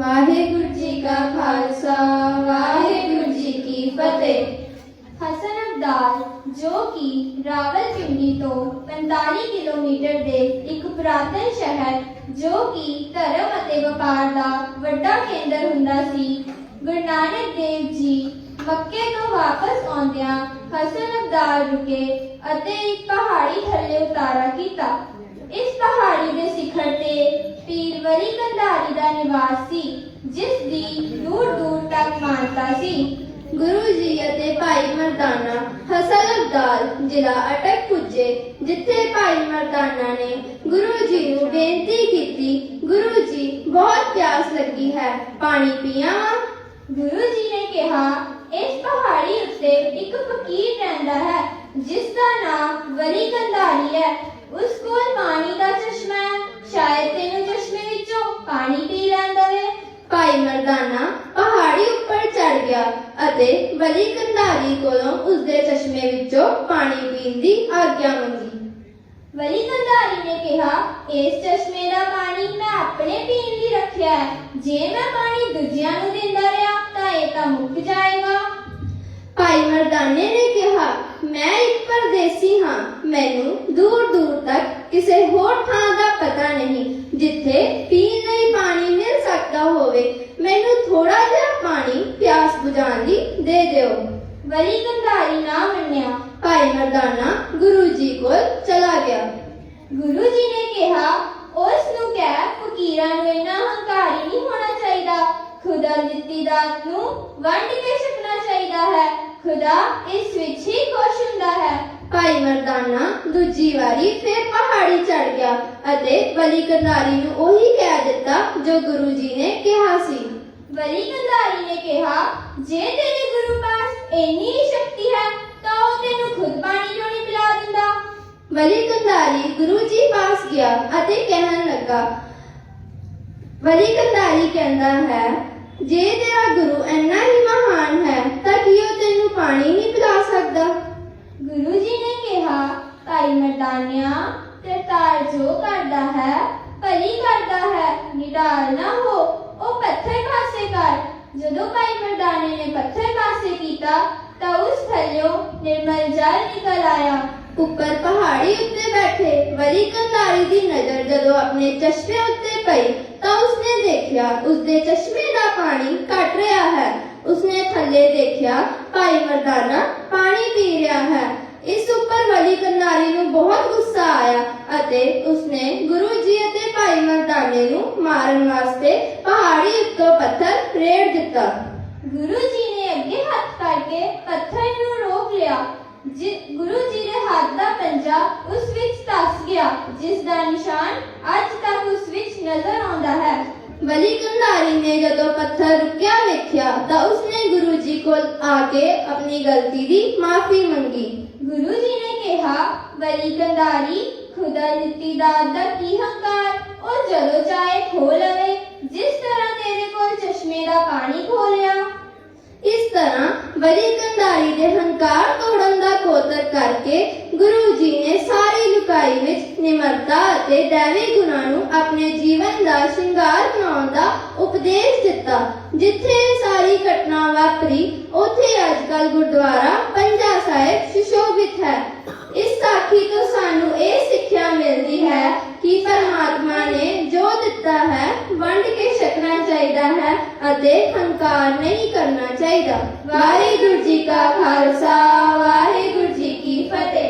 ਵਾਹਿਗੁਰੂ ਜੀ ਕਾ ਖਾਲਸਾ, ਵਾਹਿਗੁਰੂ ਜੀ ਕੀ ਫਤਿਹ। ਹਸਨ ਅਬਦਾਲ, ਜੋ ਕਿ ਰਾਵਲਪਿੰਡੀ ਤੋਂ 45 ਕਿਲੋਮੀਟਰ ਦੇ ਇੱਕ ਪੁਰਾਤਨ ਸ਼ਹਿਰ, ਜੋ ਕਿ ਧਰਮ ਅਤੇ ਵਪਾਰ ਦਾ ਵੱਡਾ ਕੇਂਦਰ ਹੁੰਦਾ ਸੀ, ਗੁਰੂ ਨਾਨਕ ਦੇਵ ਜੀ ਮੱਕੇ ਤੋਂ ਵਾਪਸ ਆਉਂਦਿਆਂ ਹਸਨ ਅਬਦਾਲ ਰੁਕੇ ਅਤੇ ਇੱਕ ਪਹਾੜੀ ਥੱਲੇ ਉਤਾਰਾ ਕੀਤਾ। ਇਸ ਪਹਾੜੀ ਦੇ ਸਿਖਰ ਤੇ ਪੀਰ ਕੰਧਾਰੀ ਦਾ ਨਿਵਾਸ ਸੀ, ਜਿਸ ਦੀ ਦੂਰ ਦੂਰ ਤੱਕ ਮਾਨਤਾ ਸੀ। ਗੁਰੂ ਜੀ ਅਤੇ ਭਾਈ ਮਰਦਾਨਾ ਹਸਨ ਜ਼ਿਲ੍ਹਾ ਅਟਕ ਪੁੱਜੇ, ਜਿੱਥੇ ਭਾਈ ਮਰਦਾਨਾ ਨੇ ਗੁਰੂ ਜੀ ਨੂੰ ਬੇਨਤੀ ਕੀਤੀ, ਗੁਰੂ ਜੀ, ਬਹੁਤ ਪਿਆਸ ਲੱਗੀ ਹੈ, ਪਾਣੀ ਪੀਆਵਾਂ ਗੁਰੂ ਜੀ ਨੇ ਕਿਹਾ, ਇਸ ਪਹਾੜੀ ਉੱਤੇ ਇੱਕ ਫਕੀਰ ਰਹਿੰਦਾ ਹੈ ਜਿਸ ਦਾ ਨਾਮ ਵਲੀ ਕੰਧਾਰੀ ਹੈ। ਉਸ ਕੋਲ ਪਾਣੀ ਦਾ ਚਸ਼ਮਾ ਹੈ ਸ਼ਾਇਦ ਤੈਨੂੰ ਚਸ਼ਮੇ ਵਿੱਚੋਂ ਪਾਣੀ ਪੀ ਲੈਣ ਦਵੇ ਭਾਈ ਮਰਦਾਨਾ ਪਹਾੜੀ ਉੱਪਰ ਚੜ ਗਿਆ ਅਤੇ ਬਲੀ ਕੰਧਾਰੀ ਕੋਲੋਂ ਉਸਦੇ ਚਸ਼ਮੇ ਵਿੱਚੋਂ ਪਾਣੀ ਪੀਣ ਦੀ ਆਗਿਆ ਮੰਗੀ। ਵਲੀ ਕੰਧਾਰੀ ਨੇ ਕਿਹਾ, ਇਸ ਚਸ਼ਮੇ ਦਾ ਪਾਣੀ ਮੈਂ ਆਪਣੇ ਪੀਣ ਲਈ ਰੱਖਿਆ ਹੈ। ਜੇ ਮੈਂ ਪਾਣੀ ਦੂਜਿਆਂ ਨੂੰ ਦਿੰਦਾ ਰਿਹਾ, ਤਾਂ ਇਹ ਤਾਂ ਮੁੱਕ ਜਾਏਗਾ। ਭਾਈ ਮਰਦਾਨੇ ਨੇ ਕਿਹਾ, ਮੈਂ ਇੱਕ ਪਰਦੇਸੀ ਹਾਂ। ਮੈਨੂੰ ਦੂਰ ਦੂਰ ਤੱਕ ਕਿਸੇ ਹੋਰ ਥਾਂ ਦਾ ਪਤਾ ਨਹੀਂ, ਜਿੱਥੇ ਪੀਣ ਪਾਣੀ ਮਿਲ ਸਕਦਾ ਹੋਵੇ ਮੈਨੂੰ ਥੋੜਾ ਜਿਹਾ ਪਾਣੀ ਪਿਆਸ ਬੁਝਾਉਣ ਲਈ ਦੇ ਦਿਓ। ਵਲੀ ਕੰਧਾਰੀ ਨਾ ਮੰਨਿਆ। ਭਾਈ ਮਰਦਾਨਾ ਗੁਰੂ ਜੀ ਕੋਲ ਚਲਾ ਗਿਆ। ਗੁਰੂ ਜੀ ਨੇ ਕਿਹਾ ਉਸ ਨੂੰ ਕਹਿ ਫਕੀਰਾਂ ਨੂੰ ਇੰਨਾ ਹੰਕਾਰੀ ਨਹੀਂ ਹੋਣਾ ਚਾਹੀਦਾ। ਖੁਦਾ ਦਿੱਤੀ ਦਾਤ ਨੂੰ ਵੰਡ ਕੇ ਛਕਣਾ ਚਾਹੀਦਾ ਹੈ। ਖੁਦਾ ਇਸ ਵਿੱਚ ਹੀ ਖੁਸ਼ ਹੁੰਦਾ ਹੈ। ਭਾਈ ਮਰਦਾਨਾ ਦੂਜੀ ਵਾਰੀ ਫਿਰ ਪਹਾੜੀ ਚੜ ਗਿਆ ਅਤੇ ਬਲੀ ਕੰਧਾਰੀ ਨੂੰ ਉਹੀ ਕਹਿ ਦਿੱਤਾ ਜੋ ਗੁਰੂ ਜੀ ਨੇ ਕਿਹਾ ਸੀ। ਵਲੀ ਕੰਧਾਰੀ ਨੇ ਕਿਹਾ ਜੇ ਤੇਰੇ ਗੁਰੂ ਪਾਸ ਇੰਨੀ ਸ਼ਕਤੀ ਹੈ ਤਾਂ ਉਹ ਤੈਨੂੰ ਖੁਦ ਪਾਣੀ ਕਿਉਂ ਨਹੀਂ ਪਿਲਾ ਦਿੰਦਾ। ਵਲੀ ਕੰਧਾਰੀ ਗੁਰੂ ਜੀ ਪਾਸ ਗਿਆ ਅਤੇ ਕਹਿਣ ਲੱਗਾ ਵਲੀ ਕੰਧਾਰੀ ਕਹਿੰਦਾ ਹੈ ਜੇ ਤੇਰਾ ਗੁਰੂ ਇੰਨਾ ਹੀ ਮਹਾਨ ਹੈ ਤਾਂ ਕੀ ਉਹ ਤੈਨੂੰ ਪਾਣੀ ਨਹੀਂ ਪਿਲਾ ਸਕਦਾ ਗੁਰੂ ਜੀ ਨੇ ਕਿਹਾ ਭਾਈ ਮਰਦਾਨਿਆ ਕਰਤਾਰ ਜੋ ਕਰਦਾ ਹੈ ਭਲੀ ਕਰਦਾ ਹੈ ਨਾ ਹੋ, ਉਹ ਪੱਥਰ ਪਾਸੇ ਕਰ। ਜਦੋਂ ਭਾਈ ਮਰਦਾਨੇ ਨੇ ਪੱਥਰ ਪਾਸੇ ਕੀਤਾ, ਤਾਂ ਉਸ ਥੱਲਿਓਂ ਨਿਰਮਲ ਜਲ ਨਿਕਲ ਆਇਆ। ਉੱਪਰ ਪਹਾੜੀ ਉੱਤੇ ਬੈਠੇ, ਵਲੀ ਕੰਧਾਰੀ ਦੀ ਨਜ਼ਰ ਜਦੋਂ ਆਪਣੇ ਚਸ਼ਮੇ ਉੱਤੇ ਪਈ, ਤਾਂ ਉਸਨੇ ਦੇਖਿਆ, ਉਸਦੇ ਚਸ਼ਮੇ ਦਾ ਪਾਣੀ ਘਟ ਰਿਹਾ ਹੈ। ਉਸਨੇ ਥੱਲੇ ਦੇਖਿਆ, ਭਾਈ ਮਰਦਾਨਾ, ਪਾਣੀ ਪੀ ਰਿਹਾ ਹੈ। ਇਸ ਉੱਪਰ ਵਲੀ ਕੰਧਾਰੀ ਨੂੰ ਬਹੁਤ ਆਇਆ ਅਤੇ ਉਸਨੇ ਗੁਰੂ ਜੀ ਅਤੇ ਭਾਈ ਮਰਦਾਨੇ ਨੂੰ ਮਾਰਨ ਵਾਸਤੇ ਪਹਾੜੀ ਉੱਤੋਂ ਪੱਥਰ ਰੇੜ ਦਿੱਤਾ। ਗੁਰੂ ਜੀ ਨੇ ਅੱਗੇ ਹੱਥ ਕਰਕੇ ਪੱਥਰ ਨੂੰ ਰੋਕ ਲਿਆ। ਜਿ ਗੁਰੂ ਜੀ ਦੇ ਹੱਥ ਦਾ ਪੰਜਾ ਉਸ ਵਿੱਚ ਧਸ ਗਿਆ ਜਿਸ ਦਾ ਨਿਸ਼ਾਨ ਅੱਜ ਤੱਕ ਉਸ ਵਿੱਚ ਨਜ਼ਰ ਆਉਂਦਾ ਹੈ। ਵਲੀ ਕੰਧਾਰੀ ਨੇ ਜਦੋਂ ਪੱਥਰ ਰੁਕਿਆ ਵੇਖਿਆ ਤਾਂ ਉਸਨੇ ਗੁਰੂ ਜੀ ਕੋਲ ਆ ਕੇ ਆਪਣੀ ਗਲਤੀ ਦੀ ਮਾਫੀ ਮੰਗੀ। ਗੁਰੂ ਜੀ ਨੇ ਕਿਹਾ ਬਲੀ ਕੰਧਾਰੀ, ਖੁਦਾ ਦਿੱਤੀ ਦਾਤ ਦਾ ਕੀ ਹੰਕਾਰ? ਉਹ ਜਦੋਂ ਚਾਹੇ ਖੋ ਲਵੇ, ਜਿਸ ਤਰ੍ਹਾਂ ਤੇਰੇ ਕੋਲ ਚਸ਼ਮੇ ਦਾ ਪਾਣੀ ਖੋ ਇਸ ਤਰ੍ਹਾਂ ਵਲੀ ਕੰਧਾਰੀ ਦੇ ਹੰਕਾਰ ਤੋੜਨ ਦਾ ਕੋਤਰ ਕਰਕੇ ਗੁਰੂ ਜੀ ਨੇ ਸਾਰੀ ਲੁਕਾਈ ਵਿੱਚ ਨਿਮਰਤਾ ਅਤੇ ਦੇਵੀ ਗੁਣਾਂ ਨੂੰ ਆਪਣੇ ਜੀਵਨ ਦਾ ਸ਼ਿੰਗਾਰ ਬਣਾਉਣ ਦਾ ਉਪਦੇਸ਼ ਦਿੱਤਾ, ਜਿੱਥੇ ਇਹ ਸਾਰੀ ਘਟਨਾ ਵਾਪਰੀ, ਉੱਥੇ ਅੱਜਕੱਲ ਗੁਰਦੁਆਰਾ, ਪੰਜਾ ਸਾਹਿਬ ਸੁਸ਼ੋਭਿਤ ਹੈ। ਇਸ ਸਾਖੀ ਤੋਂ ਸਾਨੂੰ ਇਹ ਸਿੱਖਿਆ ਮਿਲਦੀ ਹੈ ਕਿ ਪਰਮਾਤਮਾ ਨੇ ਜੋ ਦਿੱਤਾ ਹੈ, ਵੰਡ ਕੇ ਛਕਣਾ ਚਾਹੀਦਾ ਹੈ ਅਤੇ ਹੰਕਾਰ ਨਹੀਂ ਕਰਨਾ ਚਾਹੀਦਾ। ਵਾਹਿਗੁਰੂ ਜੀ ਕਾ ਖਾਲਸਾ, ਵਾਹਿਗੁਰੂ ਜੀ ਕੀ ਫਤਿਹ।